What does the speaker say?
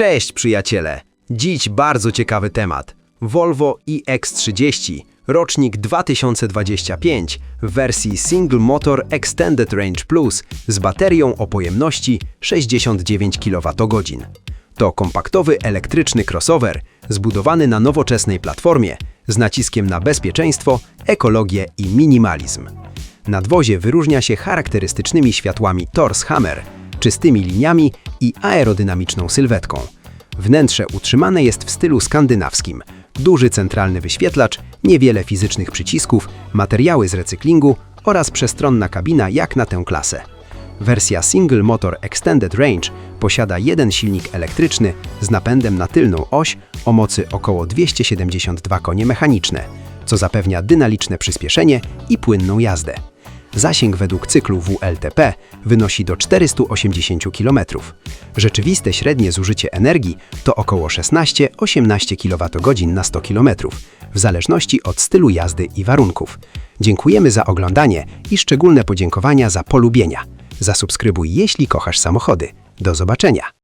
Cześć przyjaciele! Dziś bardzo ciekawy temat. Volvo iX30, rocznik 2025 w wersji Single Motor Extended Range Plus z baterią o pojemności 69 kWh. To kompaktowy elektryczny crossover zbudowany na nowoczesnej platformie z naciskiem na bezpieczeństwo, ekologię i minimalizm. Nadwozie wyróżnia się charakterystycznymi światłami Tors Hammer, czystymi liniami i aerodynamiczną sylwetką. Wnętrze utrzymane jest w stylu skandynawskim. Duży centralny wyświetlacz, niewiele fizycznych przycisków, materiały z recyklingu oraz przestronna kabina jak na tę klasę. Wersja Single Motor Extended Range posiada jeden silnik elektryczny z napędem na tylną oś o mocy około 272 konie mechaniczne, co zapewnia dynamiczne przyspieszenie i płynną jazdę. Zasięg według cyklu WLTP wynosi do 480 km. Rzeczywiste średnie zużycie energii to około 16-18 kWh na 100 km, w zależności od stylu jazdy i warunków. Dziękujemy za oglądanie i szczególne podziękowania za polubienia. Zasubskrybuj, jeśli kochasz samochody. Do zobaczenia!